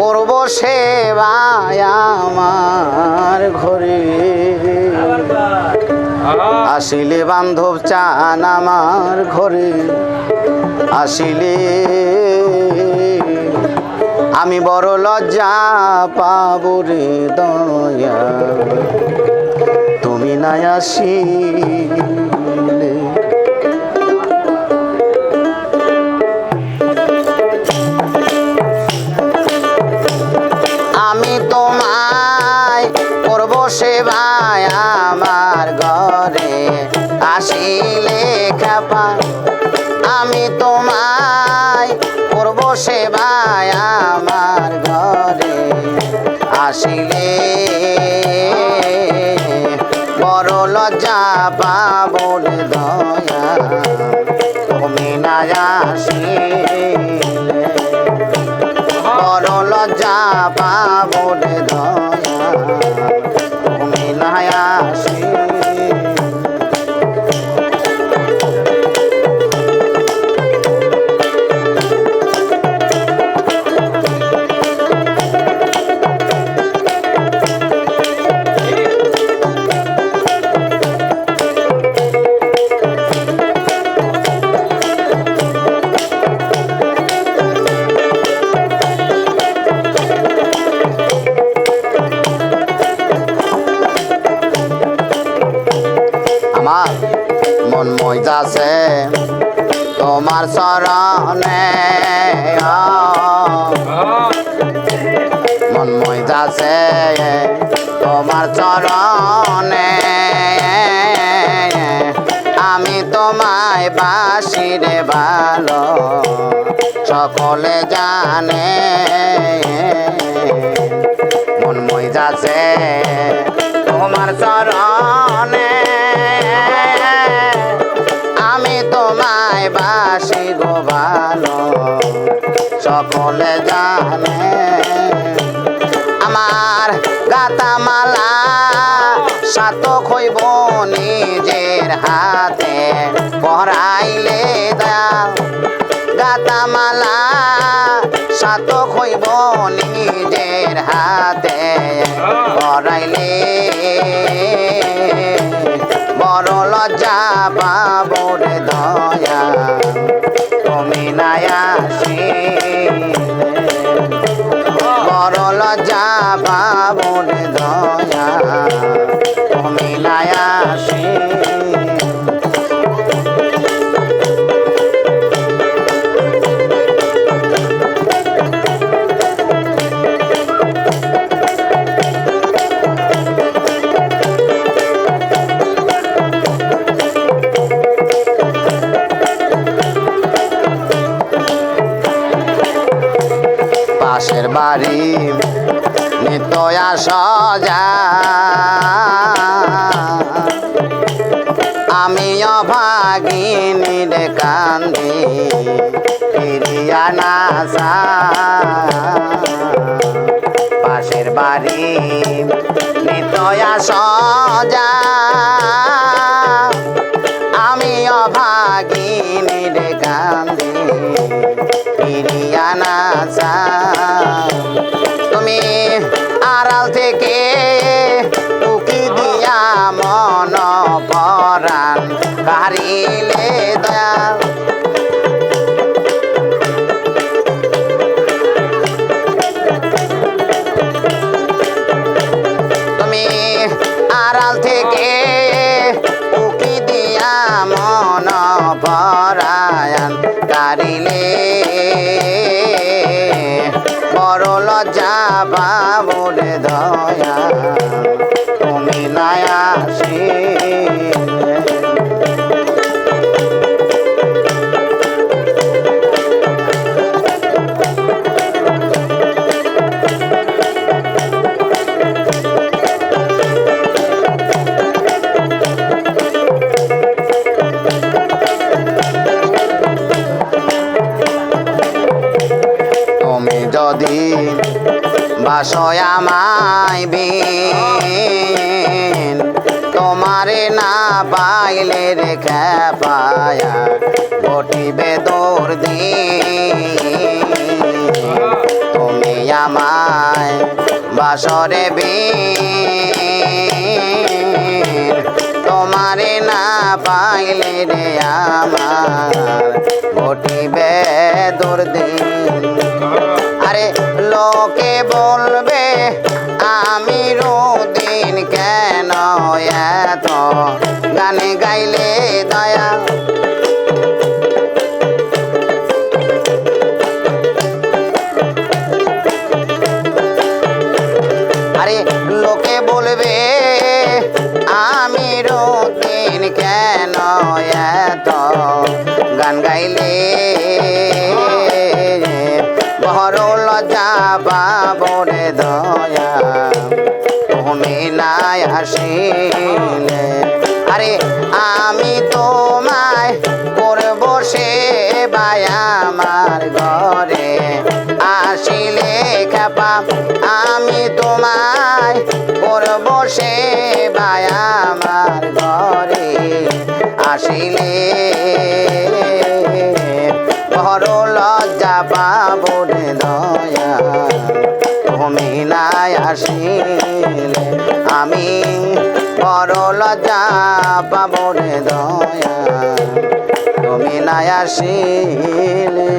করব সেবায় আমার ঘরে। আসিলে বান্ধব চান আমার ঘরে। আসিলে আমি বড় লজ্জা পাব রে দয়া তুমি না আসিলে আমার ঘরে আসিলে খাপা আমি তোমায় করব সেবায় আমার ঘরে আসিলে। বড় লজ্জা পাবন দয়া। তুমি না আসিলে। বড় লজ্জা পাবন দয়া। মন মইতাছে তোমার চরণে। মন মইতাছে তোমার চরণে। আমি তোমায় বাসি রে ভালো, সকলে জানে। মন মইতাছে সকলে জানে আমার গাতামালা সাতক হইব নিজের হাতে। পহরাইলে দাও গাতামালা সাতক হইব নিজের হাতে। পহরাইলে বড় লজ্জা পাবর দয়া তুমি পাশের বাড়ি। নিতয়া সজা। আমি অভাগিনীর কান্দি ফিরিয়া নাসা পাশের বাড়ি নিতয়া সজা। বড় লজ্জা বাবুর দয়া। বাসয় আমায় বিন তোমারে না পাইলে রেখে পায়া ঘটিবে দৌড় দিন তুমি আমায় বাসরে বীর তোমারে না পাইলে রে আমার ঘটিবে দুর্দিন। আরে লোকে বলবে, আমি রুদিন কেন এত গানে গাইলে দয়া? আরে লোকে বলবে, আমি রুদিন কেন এত গান গাইলে? বড় লজ্জা বাবরে দয়া। তুমি নাই আসিলে। আরে আমি তোমায় করব সে আমার ঘরে। আসিলে খাপা, আমি তোমায় করব সে আমার ঘরে। আসিলে তুমি আসিলে আমি বড় লজ্জা পাবরে দয়া তুমি নাই আসিলে।